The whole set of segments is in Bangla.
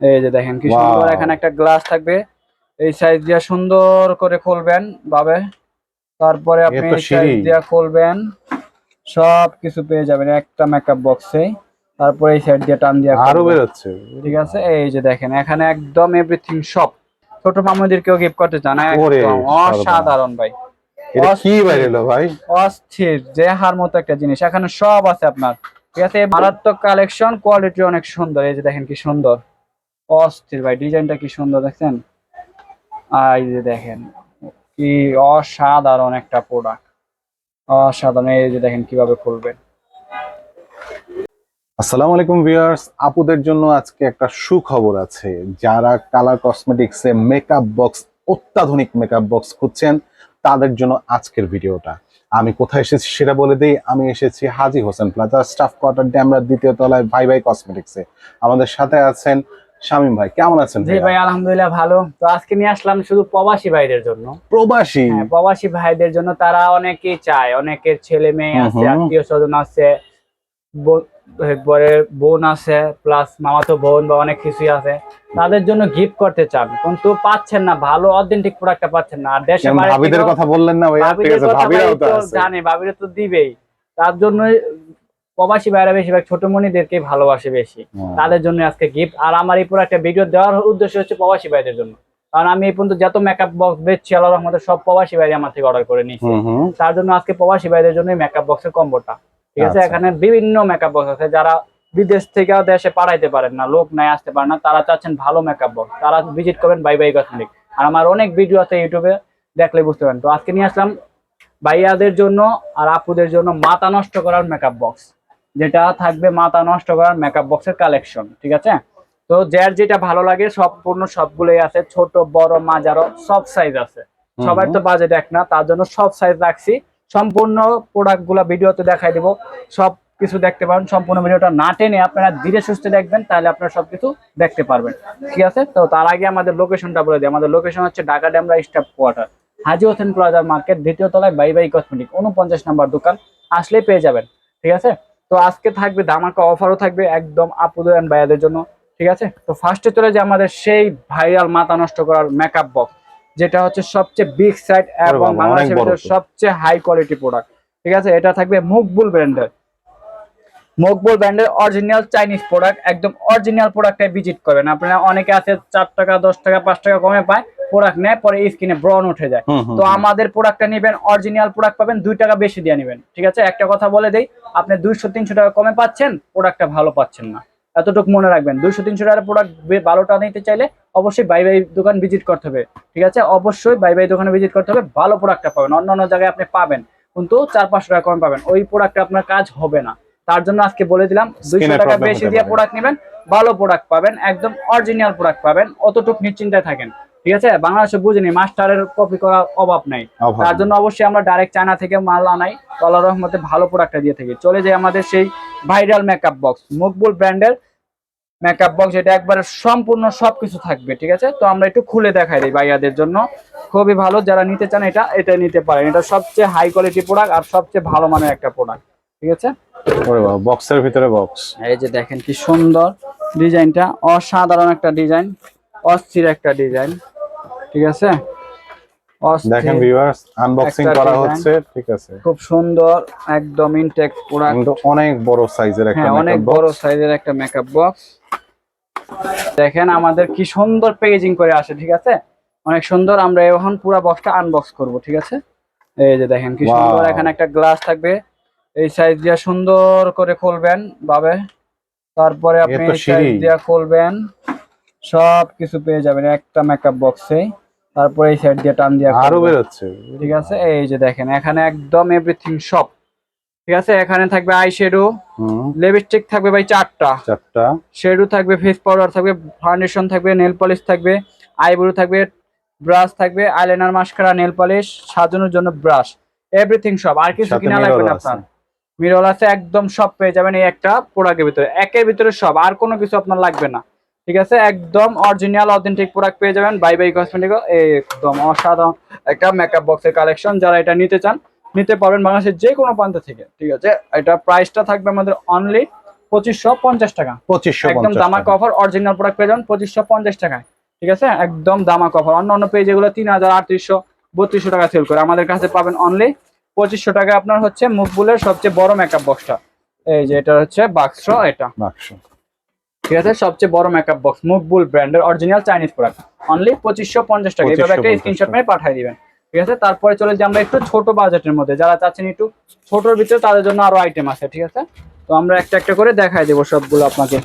এই যে দেখেন কি সুন্দর এখানে একটা গ্লাস থাকবে। এই সাইজ দিয়া সুন্দর করে খুলবেন ভাবে। তারপরে আপনি সাইজ। দিয়ে খুলবেন সব কিছু পেয়ে যাবেন একটা মেকআপ বক্সে তারপরে এই সাইড দিয়ে টান দিয়ে আরও খুলবেন। বেরোচ্ছে। ঠিক আছে? এই যে দেখেন এখানে একদম এভরিথিং সব ছোট মামুদেরকেও গিফট করতে চান একদম অসাধারণ ভাই। এটা কি বাইরে ভাই? অস্থির যে হার মতো একটা জিনিস। এখানে সব আছে আপনার। ঠিক আছে? মারাত্মক কালেকশন কোয়ালিটি অনেক সুন্দর। এই যে দেখেন কি সুন্দর। অস্থির ভাই, ডিজাইনটা কি সুন্দর দেখছেন? এই যে দেখেন, কি অসাধারণ একটা প্রোডাক্ট অসাধারণ, এই যে দেখেন কীভাবে খুলবেন। আসসালামু আলাইকুম ভিউয়ার্স, আপুদের জন্য আজকে একটা সুখবর আছে। যারা কালার কসমেটিক্সে মেকআপ বক্স অত্যাধুনিক মেকআপ বক্স খুঁজছেন, তাদের জন্য আজকের ভিডিওটা। আমি কোথায় এসেছি সেটা বলে দিই। আমি এসেছি Haji Hossain Plaza staff quarter ড্যামরার দ্বিতীয় তলায় ভাই ভাই কসমেটিক্সে। আমাদের সাথে আছেন শামীম ভাই কেমন আছেন জি ভাই আলহামদুলিল্লাহ ভালো। তো আজকে নিয়ে আসলাম শুধু প্রবাসী ভাইদের জন্য। প্রবাসী? হ্যাঁ, প্রবাসী ভাইদের জন্য তারা অনেকেই চায়। অনেকের ছেলে মেয়ে আছে আত্মীয় স্বজন আছে এরপরে বোন আছে প্লাস মামাতো বোন বা অনেক কিছুই আছে। তাদের জন্য গিফট করতে চান। কিন্তু পাচ্ছেন না ভালো অথেন্টিক প্রোডাক্টটা পাচ্ছেন না। আর দেশে ভাবিদের কথা বললেন না ঠিক ভাবিদের আছে কথা ভাবিরাও তো তো জানে ভাবিরা তো দিবেই। তার জন্য প্রবাসী ভাইরা বেশিরভাগ ছোট মনিদেরকে ভালোবাসে বেশি। তাদের জন্য আজকে গিফট আর আমার এই পুরো একটা ভিডিও দেওয়ার উদ্দেশ্য হচ্ছে প্রবাসী ভাইদের জন্য। কারণ আমি এই পর্যন্ত যত মেকআপ বক্স বেচছি আল্লাহ রহমতে সব প্রবাসী ভাই আমার থেকে অর্ডার করে নিয়েছি। তার জন্য আজকে প্রবাসী ভাইদের জন্য মেকআপ বক্সের কম্বোটা ঠিক আছে? আচ্ছা। এখানে বিভিন্ন মেকআপ বক্স আছে। যারা বিদেশ থেকে দেশে পাঠাইতে পারেন না লোক নাই আসতে পারে না তারা চাচ্ছেন ভালো মেকআপ বক্স তারা ভিজিট করবেন বাই বাই কসমেটিক আর আমার অনেক ভিডিও আছে ইউটিউবে দেখলে বুঝতে পারেন। তো আজকে নিয়ে আসলাম ভাইয়াদের জন্য আর আপুদের জন্য মাথা নষ্ট করার মেকআপ বক্স যেটা থাকবে মাথা নষ্ট করার মেকআপ বক্সের কালেকশন ঠিক আছে? তো যার যেটা ভালো লাগে সম্পূর্ণ সবগুলোই আছে। ছোট বড় মাঝারো সব সাইজ আছে। সবার তো বাজেট এক না তার জন্য সব সাইজ রাখছি। সম্পূর্ণ প্রোডাক্টগুলা ভিডিওতে দেখাই দিব। সব কিছু দেখতে পারেন সম্পূর্ণ ভিডিওটা না টেনে আপনারা ধীরে সুস্থে দেখবেন তাহলে আপনারা সবকিছু দেখতে পারবেন। ঠিক আছে? তো তার আগে আমাদের লোকেশনটা বলে দিই। আমাদের লোকেশন হচ্ছে ঢাকা ড্যামরা স্টাফ কোয়ার্টার হাজি হোসেন প্লাজার মার্কেট দ্বিতীয় তলায় বাই বাই কসমেটিক উনপঞ্চাশ নাম্বার দোকান। আসলেই পেয়ে যাবেন। ঠিক আছে? তো আজকে থাকবে ধামাকা অফারও থাকবে একদম আপুদের and ভাইয়াদের জন্য ঠিক আছে? তো ফার্স্টে চলে যে আমাদের সেই ভাইরাল মাথা নষ্ট করার মেকআপ বক্স যেটা হচ্ছে সবচেয়ে বিগ সাইড এবং বাংলাদেশের। সবচেয়ে হাই কোয়ালিটি প্রোডাক্ট ঠিক আছে? এটা থাকবে মুকবুল ব্র্যান্ডের। মকবুল ব্র্যান্ডের অরিজিনাল চাইনিজ প্রোডাক্ট একদম অরিজিনাল প্রোডাক্টটাই ভিজিট করবেন আপনারা অনেকে আছে চার টাকা দশ টাকা পাঁচ টাকা কমে পায় প্রোডাক্ট নেয় পরে স্কিনে ব্রন উঠে যায়। তো আমাদের প্রোডাক্টটা নেবেন অরিজিনাল প্রোডাক্ট পাবেন দুই টাকা বেশি দিয়ে নেবেন। ঠিক আছে? একটা কথা বলে দেই আপনি দুইশো তিনশো টাকা কমে পাচ্ছেন প্রোডাক্টটা ভালো পাচ্ছেন না। এতটুকু মনে রাখবেন দুইশো তিনশো টাকার প্রোডাক্ট ভালোটা নিতে চাইলে অবশ্যই বাই বাই দোকান ভিজিট করতে হবে। ঠিক আছে? অবশ্যই বাই বাই দোকানে ভিজিট করতে হবে ভালো প্রোডাক্টটা পাবেন অন্য অন্য জায়গায় আপনি পাবেন কিন্তু চার পাঁচশো টাকা কমে পাবেন। ওই প্রোডাক্টটা আপনার কাজ হবে না। তার জন্য আজকে বলে দিলাম দুইশো টাকা বেশি দিয়ে প্রোডাক্ট নেবেন ভালো প্রোডাক্ট পাবেন একদম অরিজিনাল প্রোডাক্ট পাবেন অতটুকু নিশ্চিন্তায় থাকেন। ঠিক আছে? বাংলাদেশে বুঝিনি মাস্টারের কপি করার অভাব নাই। তার জন্য অবশ্যই আমরা ডাইরেক্ট চায়না থেকে মাল আনাই। আল্লাহ রহমতে ভালো প্রোডাক্টটা দিয়ে থাকি। চলে যাই আমাদের সেই ভাইরাল মেকআপ বক্স মকবুল ব্র্যান্ডের মেকআপ বক্স এটা একবারে সম্পূর্ণ সবকিছু থাকবে ঠিক আছে? তো আমরা একটু খুলে দেখাই দিই ভাইয়াদের জন্য। খুবই ভালো যারা নিতে চান এটা এটা নিতে পারেন। এটা সবচেয়ে হাই কোয়ালিটি প্রোডাক্ট আর সবচেয়ে ভালো মানের একটা প্রোডাক্ট ঠিক আছে? বক্সের ভিতরে বক্স এই যে দেখেন কি সুন্দর ডিজাইনটা অসাধারণ একটা ডিজাইন। অস্থির একটা ডিজাইন ঠিক আছে। দেখেন ভিউয়ার্স আনবক্সিং করা হচ্ছে ঠিক আছে। খুব সুন্দর একদম ইনটেক প্রোডাক্ট অনেক বড় সাইজের একটা হ্যাঁ অনেক বড় সাইজের একটা মেকআপ বক্স দেখেন আমাদের কি সুন্দর প্যাকেজিং করে আসে ঠিক আছে? অনেক সুন্দর আমরা এখন পুরো বক্সটা আনবক্স করব ঠিক আছে? এই যে দেখেন কি সুন্দর এখানে একটা গ্লাস থাকবে। এই সাইজ দিয়ে সুন্দর করে খুলবেন ভাবে তারপরে আপনি এই সাইজ। দিয়ে খুলবেন। সব কিছু পেয়ে যাবেন একটা মেকআপ বক্সে তারপরে এই সাইড দিয়ে টান দিয়ে আরও খুলবেন। বেরোচ্ছে। ঠিক আছে? এই যে দেখেন এখানে একদম এভরিথিং সব ঠিক আছে? এখানে থাকবে আই শেডো লিপস্টিক থাকবে ভাই চারটা। চারটা। শেডো থাকবে ফেস পাউডার থাকবে ফাউন্ডেশন থাকবে নেল পলিশ থাকবে আইব্রো থাকবে ব্রাশ থাকবে আইলাইনার মাস্কারা নেল পলিশ সাজানোর জন্য ব্রাশ এভরিথিং সব আর কিছু কিনা লাগবে না। আপনার। মিরল আছে একদম সব পেয়ে যাবেন এই একটা প্রোডাক্টের ভিতরে। একের ভিতরে সব আর কোনো কিছু আপনার লাগবে না। ঠিক আছে? একদম অরিজিনাল অথেন্টিক প্রোডাক্ট পেয়ে যাবেন বাই বাই কসমেটিক একদম অসাধারণ একটা মেকআপ বক্সের কালেকশন যারা এটা নিতে চান নিতে পারবেন বাংলাদেশের যে কোনো প্রান্ত থেকে ঠিক আছে? এটা প্রাইসটা থাকবে আমাদের অনলি পঁচিশশো পঞ্চাশ টাকা। পঁচিশশো একদম দামাক অফার অরিজিনাল প্রোডাক্ট পেয়ে যাবেন পঁচিশশো পঞ্চাশ টাকায় ঠিক আছে? একদম দামাক অফার অন্য অন্য পেজ এগুলো তিন হাজার আটত্রিশশো বত্রিশশো টাকা সেল করে। আমাদের কাছে পাবেন অনলি পঁচিশশো টাকা আপনার হচ্ছে মুখবুলের সবচেয়ে বড় মেকআপ বক্সটা এই যে এটা হচ্ছে বাক্স এটা। বাক্স। ঠিক আছে? সবচেয়ে বড় মেকআপ বক্স মুখবুল ব্র্যান্ডের অরিজিনাল চাইনিজ প্রোডাক্ট অনলি পঁচিশশো পঞ্চাশ টাকা। এইভাবে একটা স্ক্রিনশট মেরে পাঠিয়ে দিবেন। ঠিক আছে? তারপরে চলে যে আমরা একটু ছোট বাজেটের মধ্যে। যারা চাচ্ছেন একটু ছোটর ভিতরে তাদের জন্য আরও আইটেম আছে ঠিক আছে? তো আমরা একটা একটা করে দেখাই দেবো সবগুলো আপনাকে।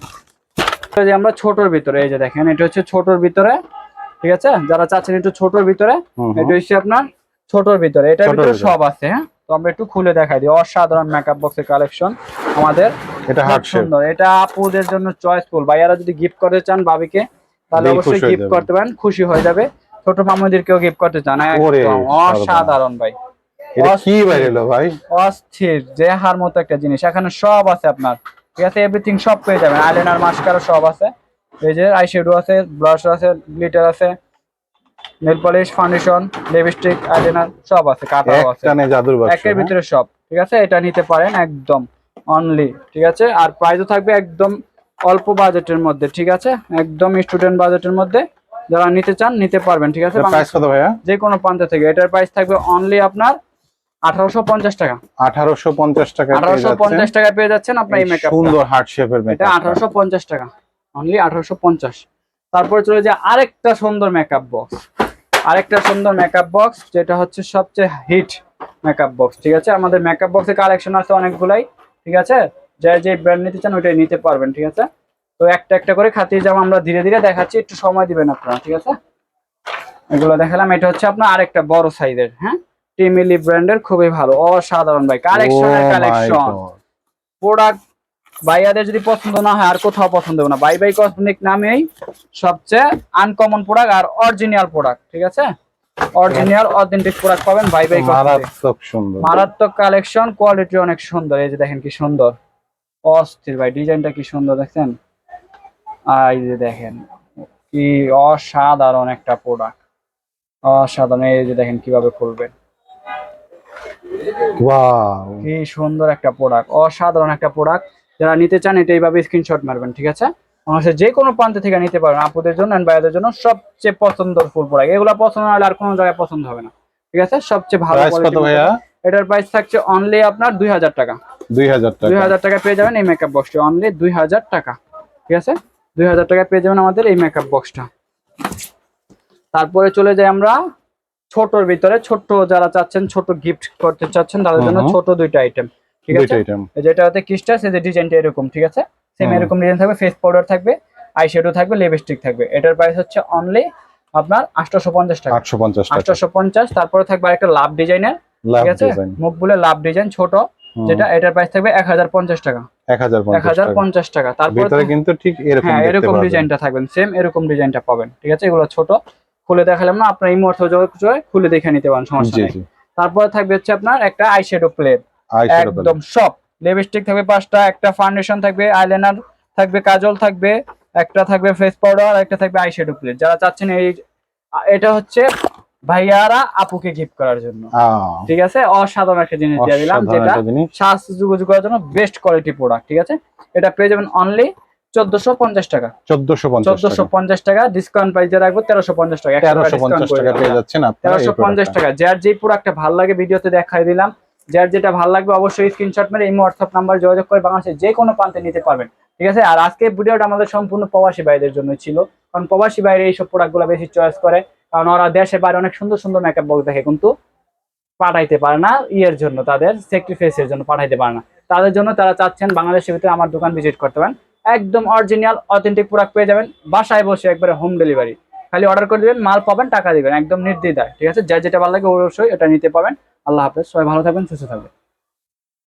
যে আমরা ছোটর ভিতরে। এই যে দেখেন এটা হচ্ছে ছোটর ভিতরে। ঠিক আছে? যারা চাচ্ছেন একটু ছোটর ভিতরে। এটা হচ্ছে আপনার ছোটর ভিতরে। এটার ভিতরে। সব আছে হ্যাঁ? তো আমরা একটু খুলে দেখাই দিই। অসাধারণ মেকআপ বক্সের কালেকশন আমাদের। এটা হার্ট সুন্দর। এটা আপুদের জন্য চয়েসফুল ভাইয়ারা যদি গিফট করতে চান ভাবিকে তাহলে অবশ্যই গিফট করতে পারেন খুশি হয়ে যাবে। ছোট মামুদেরকেও গিফট করতে চান অসাধারণ ভাই। এটা কি বাইরেলো ভাই অস্থির যে হার মতো একটা জিনিস। এখানে সব আছে আপনার। ঠিক আছে এভরিথিং সব পেয়ে যাবেন। আইলাইনার মাস্কারা সব আছে। এই যে আইশ্যাডো আছে ব্লাশ আছে গ্লিটার আছে nail polish foundation lipstick eyeliner সব আছে কাটাও আছে। টানে জাদুর বাক্স একের ভিতরে সব। ঠিক আছে এটা নিতে পারেন একদম। অনলি ঠিক আছে? আর প্রাইসও থাকবে একদম অল্প বাজেটের মধ্যে ঠিক আছে? একদম স্টুডেন্ট বাজেটের মধ্যে যারা নিতে চান নিতে পারবেন ঠিক আছে? প্রাইস কত ভাইয়া? যে কোনো প্রান্ত থেকে। এটার প্রাইস থাকবে অনলি আপনার আঠারোশো পঞ্চাশ টাকা। আঠারোশো পঞ্চাশ টাকা আঠারোশো পঞ্চাশ টাকা পেয়ে যাচ্ছেন আপনার এই এই মেকআপ সুন্দর হার্ট শেপের এটা আঠারোশো পঞ্চাশ টাকা। অনলি আঠারোশো পঞ্চাশ। তারপরে চলে যায় আরেকটা সুন্দর মেকআপ বক্স আরেকটা সুন্দর মেকআপ বক্স যেটা হচ্ছে সবচেয়ে হিট মেকআপ বক্স ঠিক আছে? আমাদের মেকআপ বক্সের কালেকশন আছে অনেকগুলাই। ঠিক আছে? যে যে ব্র্যান্ড নিতে চান ওইটাই নিতে পারবেন ঠিক আছে? তো একটা একটা করে খাতিয়ে যাব আমরা ধীরে ধীরে দেখাচ্ছি একটু সময় দিবেন আপনারা ঠিক আছে? এগুলো দেখালাম এটা হচ্ছে আপনার আরেকটা বড় সাইজের হ্যাঁ? টিমিলি ব্র্যান্ডের খুবই ভালো অসাধারণ ভাই কালেকশনের কালেকশন প্রোডাক্ট বাইয়াদের যদি পছন্দ না হয় আর কোথাও পছন্দ হবে না। বাই বাই কসমেটিক নামেই সবচেয়ে আনকমন প্রোডাক্ট আর অরিজিনাল প্রোডাক্ট ঠিক আছে? অরিজিনাল অথেন্টিক প্রোডাক্ট পাবেন বাই বাই মারাত্মক সুন্দর। মারাত্মক কালেকশন কোয়ালিটি অনেক সুন্দর। এই যে দেখেন কি সুন্দর। অস্থির ভাই ডিজাইনটা কি সুন্দর দেখছেন? আর এই যে দেখেন কি অসাধারণ একটা প্রোডাক্ট অসাধারণ এই যে দেখেন কীভাবে খুলবেন। ওয়াও। কি সুন্দর একটা প্রোডাক্ট অসাধারণ একটা প্রোডাক্ট যারা নিতে চান এটা এইভাবে স্ক্রিনশট মারবেন ঠিক আছে? মানুষের যে কোনো প্রান্ত থেকে নিতে পারেন আপুদের জন্য and ভাইয়াদের জন্য সবচেয়ে পছন্দের ফুল প্রোডাক্ট এগুলো পছন্দ না হলে আর কোনো জায়গায় পছন্দ হবে না। ঠিক আছে? সবচেয়ে ভালো এটার প্রাইস থাকছে অনলি আপনার দুই হাজার টাকা। দুই হাজার দুই টাকা হাজার টাকা পেয়ে যাবেন এই মেকআপ বক্সটা অনলি দুই হাজার টাকা। ঠিক আছে? দুই হাজার টাকা পেয়ে যাবেন আমাদের এই মেকআপ বক্সটা তারপরে চলে যাই আমরা ছোটর ভিতরে। ছোট যারা চাচ্ছেন ছোট গিফট করতে চাচ্ছেন তাদের জন্য। ছোট দুইটা আইটেম ঠিক আছে? যেটা হচ্ছে কিস্টাস এই যে ডিজাইনটা এরকম ঠিক আছে? সেম এরকম ডিজাইন থাকবে ফেস পাউডার থাকবে আই শ্যাডো থাকবে লিপস্টিক থাকবে। এটার প্রাইস হচ্ছে অনলি আপনার আটশোশো পঞ্চাশ টাকা। আটশো পঞ্চাশ টাকা। আটশোশো পঞ্চাশ তারপরে থাকবে একটা লাভ ডিজাইনের ঠিক আছে? মুখ বলে লাভ ডিজাইন ছোট যেটা এটার প্রাইস থাকবে এক হাজার পঞ্চাশ টাকা। এক হাজার পঞ্চাশ টাকা। তারপর ভিতরে কিন্তু ঠিক এরকম হ্যাঁ এরকম। ডিজাইনটা থাকবেন সেম এরকম ডিজাইনটা পাবেন ঠিক আছে? এগুলো ছোট। খুলে দেখালাম না আপনার এই মুহূর্তে খুলে দেখে নিতে পারেন সমস্যা নেই। তারপরে থাকবে হচ্ছে আপনার একটা আইশ্যাডো প্লেট একদম সব। লিপস্টিক থাকবে পাঁচটা একটা ফাউন্ডেশন থাকবে আইলাইনার থাকবে কাজল থাকবে একটা থাকবে ফেস পাউডার একটা থাকবে আইশ্যাডো প্লেট যারা চাচ্ছেন এই এটা হচ্ছে ভাইয়ারা আপুকে গিফট করার জন্য। ঠিক আছে? অসাধারণ একটা জিনিস দিয়ে দিলাম যেটা শ্বাস যোগাযোগ করার জন্য বেস্ট কোয়ালিটি প্রোডাক্ট ঠিক আছে? এটা পেয়ে যাবেন অনলি চোদ্দশো পঞ্চাশ টাকা। চোদ্দশো চোদ্দশো পঞ্চাশ টাকা ডিসকাউন্ট প্রাইস দিয়ে রাখব তেরোশো পঞ্চাশ টাকা। তেরোশো পঞ্চাশ টাকা পেয়ে যাচ্ছেন তেরোশো পঞ্চাশ টাকা। যার যে প্রোডাক্টটা ভালো লাগে ভিডিওতে দেখাই দিলাম। যার যেটা ভালো লাগবে অবশ্যই স্ক্রিনশট মেরে এই হোয়াটসঅ্যাপ নাম্বার যোগাযোগ করে বাংলাদেশের যে কোনো প্রান্তে নিতে পারবেন। ঠিক আছে? আর আজকে ভিডিওটা আমাদের সম্পূর্ণ প্রবাসী ভাইদের জন্য ছিল। কারণ প্রবাসী বাইরে এইসব প্রোডাক্টগুলো বেশি চয়েস করে। কারণ ওরা দেশে বাইরে অনেক সুন্দর সুন্দর মেকআপ বক্স দেখে কিন্তু পাঠাইতে পারে না ইয়ের জন্য, তাদের স্যাক্রিফাইসের জন্য পাঠাইতে পারে না। তাদের জন্য তারা চাচ্ছেন বাংলাদেশের ভিতরে আমার দোকান ভিজিট করতে পারেন। একদম অরিজিনাল অথেন্টিক প্রোডাক্ট পেয়ে যাবেন। বাসায় বসে একবারে হোম ডেলিভারি খালি অর্ডার করে দেবেন, মাল পাবেন, টাকা দেবেন। একদম নির্দিদায় ঠিক আছে? যা যেটা ভালো লাগে অবশ্যই এটা নিতে পাবেন আল্লাহ হাফেজ, সবাই ভালো থাকবেন, সুস্থ থাকবেন।